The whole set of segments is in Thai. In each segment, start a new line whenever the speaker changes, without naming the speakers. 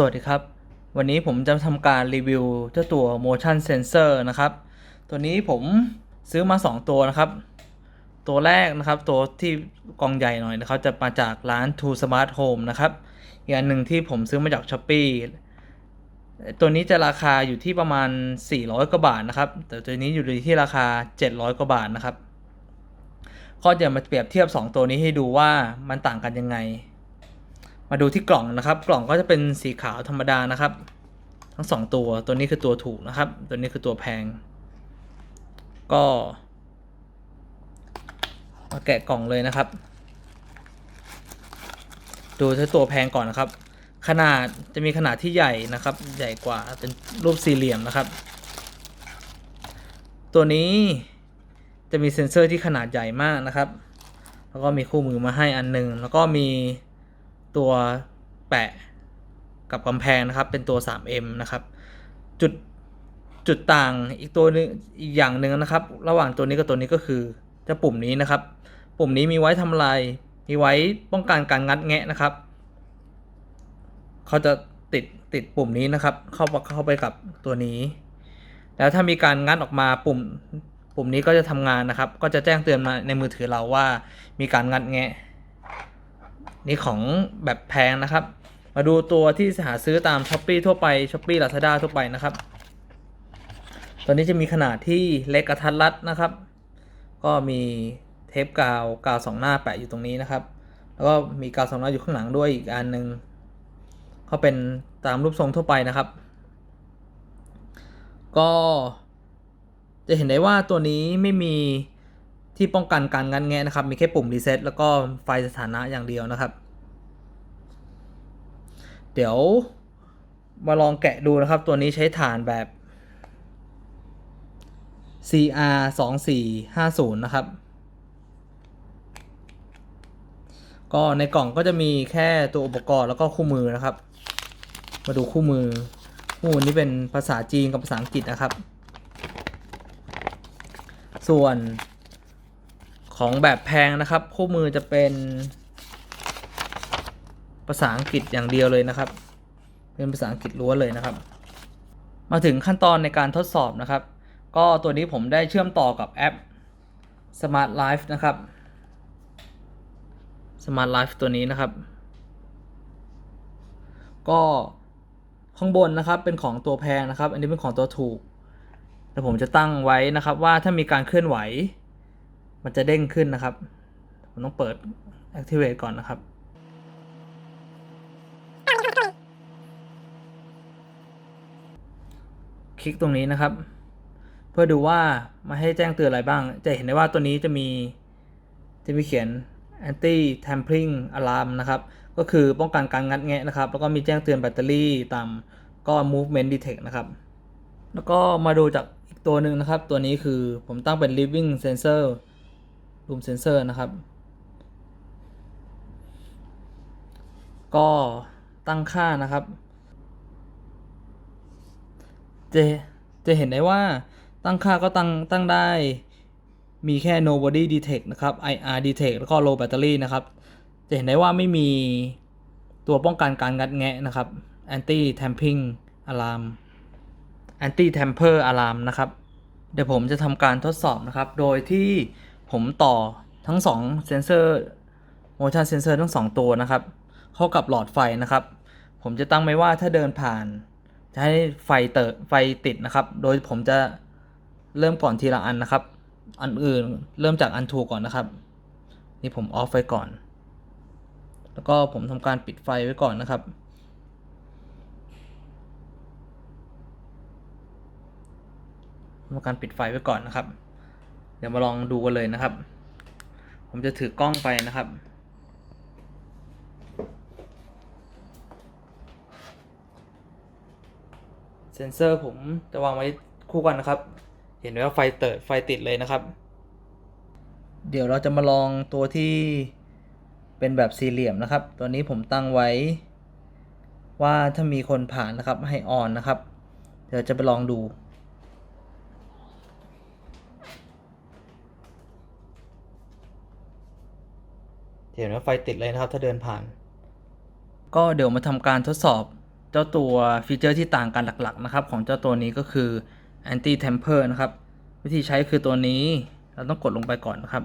สวัสดีครับ วันนี้ผมจะทำการรีวิวเจ้าตัว motion sensor นะครับ ตัวนี้ผมซื้อมา 2 ตัวนะครับ ตัวแรกนะครับ ตัวที่กองใหญ่หน่อยนะครับ จะมาจากร้าน True Smart Home นะครับ อีกอันหนึ่งที่ผมซื้อมาจาก Shopee ตัวนี้จะราคาอยู่ที่ประมาณ 400 กว่าบาทนะครับ แต่ตัวนี้อยู่ที่ราคา 700 กว่าบาทนะครับก็จะมาเปรียบเทียบ 2 ตัวนี้ให้ดูว่ามันต่างกันยังไง มาดูที่กล่องนะครับ กล่องก็จะเป็นสีขาวธรรมดานะครับ ทั้งสองตัวตัวนี้คือตัวถูกนะครับ ตัวนี้คือตัวแพง ก็มาแกะกล่องเลยนะครับ ดูที่ตัวแพงก่อนนะครับ ขนาดจะมีขนาดที่ใหญ่นะครับ ใหญ่กว่าเป็นรูปสี่เหลี่ยมนะครับ ตัวนี้จะมีเซ็นเซอร์ที่ขนาดใหญ่มากนะครับ แล้วก็มีคู่มือมาให้อันหนึ่งแล้วก็มี ตัวแปะกับกำแพงนะครับ เป็นตัว 3M นะครับ จุดจุดต่างอีกตัวนึงอีกอย่างหนึ่งนะครับ ระหว่างตัวนี้กับตัวนี้ก็คือจะปุ่มนี้นะครับ ปุ่มนี้มีไว้ทำลายมีไว้ป้องกันการงัดแงะนะครับเขาจะติดติดปุ่มนี้นะครับ เข้าเข้าไปกับตัวนี้ แล้วถ้ามีการงัดออกมาปุ่ม ปุ่มนี้ก็จะทำงานนะครับ ก็จะแจ้งเตือนมาในมือถือเราว่ามีการงัดแงะ นี่ของแบบแพงนะครับ มาดูตัวที่หาซื้อตาม s h อ p e e ทั่วไป s h อ p e e Lazada ทั่วไปนะครับ ตัวนี้จะมีขนาดที่เล็กกระทัดรัดนะครับ ก็มีเทปกาวกาวสองหน้าแปะอยู่ตรงนี้นะครับ แล้วก็มีกาวสองหน้าอยู่ข้างหลังด้วยอีกอันหนึ่งก็เป็นตามรูปทรงทั่วไปนะครับ ก็จะเห็นได้ว่าตัวนี้ไม่มี ที่ป้องกันการงันแงะนะครับ มีแค่ปุ่มรีเซ็ตแล้วก็ไฟสถานะอย่างเดียวนะครับ เดี๋ยวมาลองแกะดูนะครับ ตัวนี้ใช้ฐานแบบ CR 2 4 5 0นะครับ ก็ในกล่องก็จะมีแค่ตัวอุปกรณ์แล้วก็คู่มือนะครับ มาดูคู่มือ คู่มือนี้เป็นภาษาจีนกับภาษาอังกฤษนะครับ ส่วน ของแบบแพงนะครับ คู่มือจะเป็นภาษาอังกฤษอย่างเดียวเลยนะครับ เป็นภาษาอังกฤษล้วนเลยนะครับ มาถึงขั้นตอนในการทดสอบนะครับ ก็ตัวนี้ผมได้เชื่อมต่อกับแอป Smart Life นะครับ Smart Life ตัวนี้นะครับ ก็ข้างบนนะครับเป็นของตัวแพงนะครับ อันนี้เป็นของตัวถูก แล้วผมจะตั้งไว้นะครับว่าถ้ามีการเคลื่อนไหว มันจะเด้งขึ้นนะครับ ผมต้องเปิด activate ก่อนนะครับ คลิกตรงนี้นะครับ เพื่อดูว่ามาให้แจ้งเตือนอะไรบ้าง จะเห็นได้ว่าตัวนี้จะมี จะมีเขียน anti tampering alarm นะครับ ก็คือป้องกันการงัดแงะนะครับ แล้วก็มีแจ้งเตือนแบตเตอรี่ต่ำก็ movement detect นะครับ แล้วก็มาดูจากอีกตัวหนึ่งนะครับ ตัวนี้คือผมตั้งเป็น living sensor room sensor นะครับ ก็ตั้งค่านะครับ จะจะเห็นได้ว่าตั้งค่าก็ตั้งตั้งได้มีแค่ nobody detect นะครับ IR detect แล้วก็ low battery นะครับ จะเห็นได้ว่าไม่มีตัวป้องกันการงัดแงะนะครับ anti tampering alarm anti tamper alarm นะครับ เดี๋ยวผมจะทำการทดสอบนะครับ โดยที่ ผมต่อทั้ง2เซนเซอร์ motion sensor ทั้ง 2 ตัวนะครับ เข้ากับหลอดไฟนะครับ ผมจะตั้งไว้ว่าถ้าเดินผ่าน จะให้ไฟเติไฟติดนะครับ โดยผมจะเริ่มก่อนทีละอันนะครับ อันอื่นเริ่มจากอันถูกก่อนนะครับ นี่ผมออฟไว้ก่อน แล้วก็ผมทำการปิดไฟไว้ก่อนนะครับทำการปิดไฟไว้ก่อนนะครับ เดี๋ยวมาลองดูกันเลยนะครับ ผมจะถือกล้องไปนะครับเซนเซอร์ผมจะวางไว้คู่กันนะครับ เห็นไหมว่าไฟเติดไฟติดเลยนะครับ เดี๋ยวเราจะมาลองตัวที่เป็นแบบสี่เหลี่ยมนะครับ ตัวนี้ผมตั้งไว้ ว่าถ้ามีคนผ่านนะครับให้ออนนะครับ เดี๋ยวจะไปลองดู เห็นว่าไฟติดเลยนะครับ ถ้าเดินผ่าน ก็เดี๋ยวมาทำการทดสอบเจ้าตัวฟีเจอร์ที่ต่างกันหลักๆนะครับ ของเจ้าตัวนี้ก็คือ anti tamper นะครับ วิธีใช้คือตัวนี้ เราต้องกดลงไปก่อนนะครับ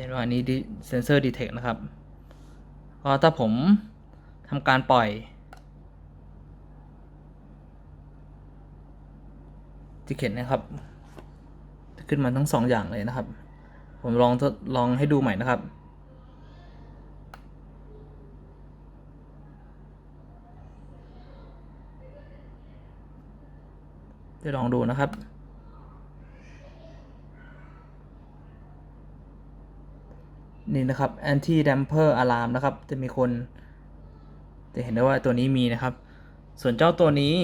เห็นว่าอันนี้เซนเซอร์ detect นะครับ ก็ถ้าผมทำการปล่อยที่เขียนนะครับ ขึ้นมาทั้งสองอย่างเลยนะครับ ผมลองทดลองให้ดูใหม่นะครับ จะลองดูนะครับนี่นะครับ anti damper alarm นะครับ จะมีคน จะเห็นได้ว่าตัวนี้มีนะครับ ส่วนเจ้าตัวนี้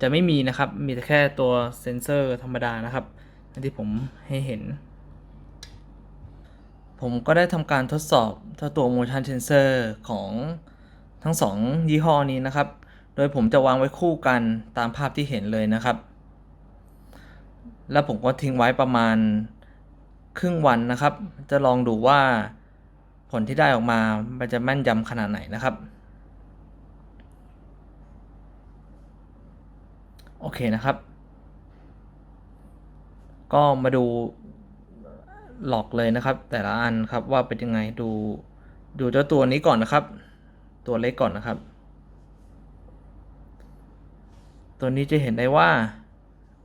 จะไม่มีนะครับ มีแต่แค่ตัวเซนเซอร์ธรรมดานะครับที่ผมให้เห็น ผมก็ได้ทำการทดสอบเจ้าตัว motion sensor ของทั้งสองยี่ห้อนี้นะครับ โดยผมจะวางไว้คู่กันตามภาพที่เห็นเลยนะครับ แล้วผมก็ทิ้งไว้ประมาณครึ่งวันนะครับ จะลองดูว่าผลที่ได้ออกมา มันจะแม่นยำขนาดไหนนะครับ โอเคนะครับ ก็มาดูหลอกเลยนะครับ แต่ละอันครับว่าเป็นยังไงดูดูเจ้าตัวนี้ก่อนนะครับ ตัวเล็กก่อนนะครับ ตัวนี้จะเห็นได้ว่า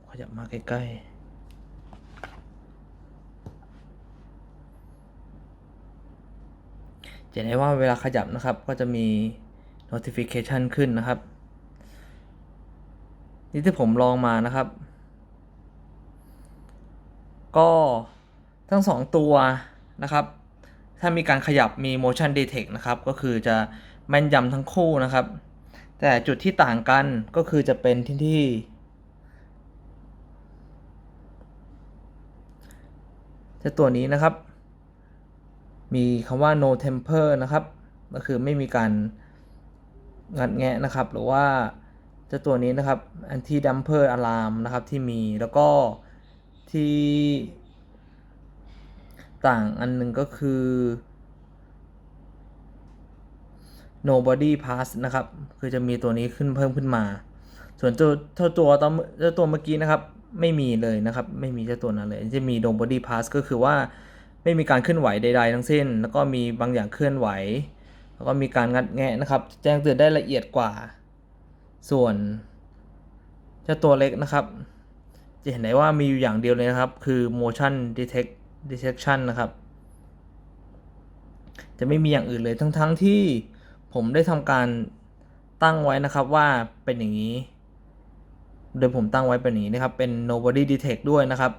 ขยับมาใกล้ๆจะเห็นได้ว่าเวลาขยับนะครับก็จะมี notification ขึ้นนะครับ นี่ที่ผมลองมานะครับ ก็ทั้งสองตัวนะครับ ถ้ามีการขยับมี motion detect นะครับ ก็คือจะแม่นยำทั้งคู่นะครับ แต่จุดที่ต่างกันก็คือจะเป็นที่ที่ จะตัวนี้นะครับ มีคำว่า no temper นะครับ ก็คือไม่มีการงัดแงะนะครับ หรือว่า จ้าตัวนี้นะครับ anti damper alarm นะครับที่มีแล้วก็ที่ต่างอันหนึ่งก็คือ nobody pass นะครับ คือจะมีตัวนี้ขึ้นเพิ่มขึ้นมา ส่วนตัวเท่าตัวตอนเจ้าตัวเมื่อกี้นะครับ ไม่มีเลยนะครับ ไม่มีเจ้าตัวนั้นเลย จะมี nobody pass ก็คือว่าไม่มีการเคลื่อนไหวใด ๆ ทั้งสิ้น แล้วก็มีบางอย่างเคลื่อนไหว แล้วก็มีการงัดแงะนะครับ แจ้งเตือนได้ละเอียดกว่า ส่วนเจ้าตัวเล็กนะครับ จะเห็นได้ว่ามีอยู่อย่างเดียวเลยนะครับ คือ motion detect detection นะครับ จะไม่มีอย่างอื่นเลยทั้งๆทที่ผมได้ทำการตั้งไว้นะครับว่าเป็นอย่างนี้ โดยผมตั้งไว้เป็นอย่างนี้นะครับ เป็น nobody detect ด้วยนะครับ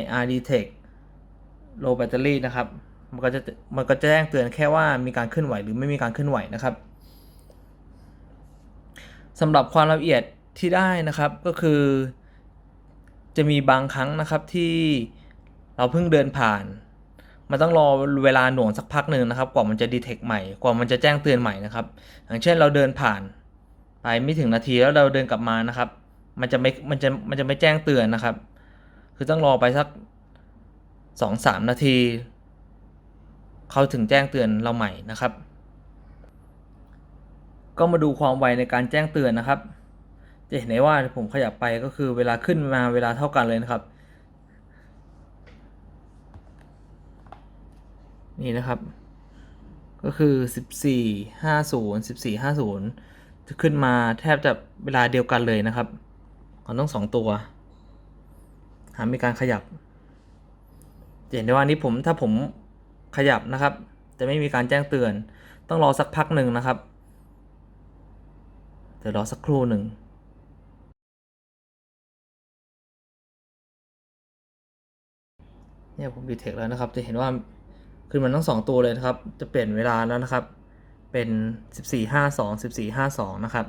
IR detect low battery นะครับ มันก็จะมันก็จะแจ้งเตือนแค่ว่ามีการเคลื่อนไหวหรือไม่มีการเคลื่อนไหวนะครับ สำหรับความละเอียดที่ได้นะครับก็คือ จะมีบางครั้งนะครับที่เราเพิ่งเดินผ่าน มันต้องรอเวลาหน่วงสักพักหนึ่งนะครับ กว่ามันจะดีเทคใหม่กว่ามันจะแจ้งเตือนใหม่นะครับ อย่างเช่นเราเดินผ่าน ไปไม่ถึงนาทีแล้วเราเดินกลับมานะครับ มันจะไม่มันจะมันจะไม่แจ้งเตือนนะครับ คือต้องรอไปสักสองสามนาที เขาถึงแจ้งเตือนเราใหม่นะครับ ก็มาดูความไวในการแจ้งเตือนนะครับ จะเห็นได้ว่าผมขยับไปก็คือเวลาขึ้นมาเวลาเท่ากันเลยนะครับ นี่นะครับ ก็คือ 14 50 14 50 จะขึ้นมาแทบจะเวลาเดียวกันเลยนะครับของต้องสองตัว หามีการขยับจะเห็นได้ว่านี้ผมถ้าผมขยับนะครับ จะไม่มีการแจ้งเตือน ต้องรอสักพักหนึ่งนะครับ เดี๋ยวรอสักครู่หนึ่งเนี่ยผมดีเทคแล้วนะครับ จะเห็นว่าขึ้นมาทั้งสองตัวเลยนะครับ จะเปลี่ยนเวลาแล้วนะครับ เป็น 1452 1452 นะครับ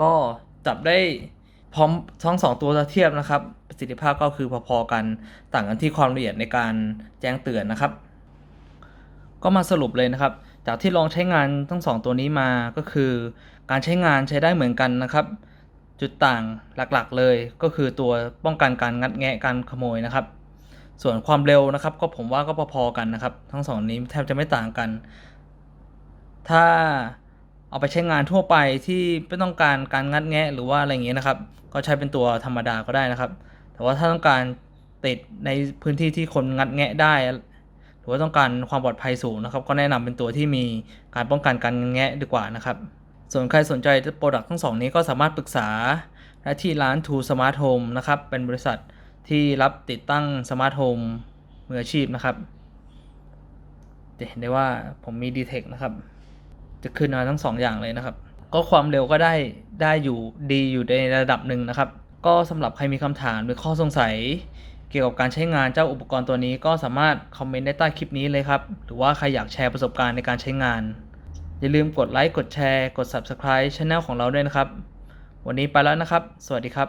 ก็จับได้พร้อมทั้งสองตัวเทียบนะครับ ประสิทธิภาพก็คือพอๆกันต่างกันที่ความละเอียดในการแจ้งเตือนนะครับ ก็มาสรุปเลยนะครับ จากที่ลองใช้งานทั้งสองตัวนี้มาก็คือ การใช้งานใช้ได้เหมือนกันนะครับ จุดต่างหลักๆเลยก็คือตัวป้องกันการงัดแงะการขโมยนะครับ ส่วนความเร็วนะครับ ก็ผมว่าก็พอๆกันนะครับ ทั้งสองนี้แทบจะไม่ต่างกัน ถ้าเอาไปใช้งานทั่วไปที่ไม่ต้องการการงัดแงะหรือว่าอะไรอย่างเงี้ยนะครับ ก็ใช้เป็นตัวธรรมดาก็ได้นะครับ แต่ว่าถ้าต้องการติดในพื้นที่ที่คนงัดแงะได้ หรือว่าต้องการความปลอดภัยสูงนะครับ ก็แนะนำเป็นตัวที่มีการป้องกันการงัดแงะดีกว่านะครับ ส่วนใครสนใจโปรดักต์ทั้งสองนี้ก็สามารถปรึกษาได้ที่ร้าน True Smart Home นะครับ เป็นบริษัทที่รับติดตั้งสมาร์ทโฮมมืออาชีพนะครับจะเห็นได้ว่าผมมี d t e c h นะครับ จะขึ้นมาทั้งสองอย่างเลยนะครับ ก็ความเร็วก็ได้ได้อยู่ดีอยู่ในระดับหนึ่งนะครับ ก็สำหรับใครมีคำถามหรือข้อสงสัย เกี่ยวกับการใช้งานเจ้าอุปกรณ์ตัวนี้ก็สามารถคอมเมนต์ได้ใต้คลิปนี้เลยครับ หรือว่าใครอยากแชร์ประสบการณ์ในการใช้งาน อย่าลืมกดไลค์กดแชร์ กด Subscribe ช anel ของเราด้วยนะครับ วันนี้ไปแล้วนะครับ สวัสดีครับ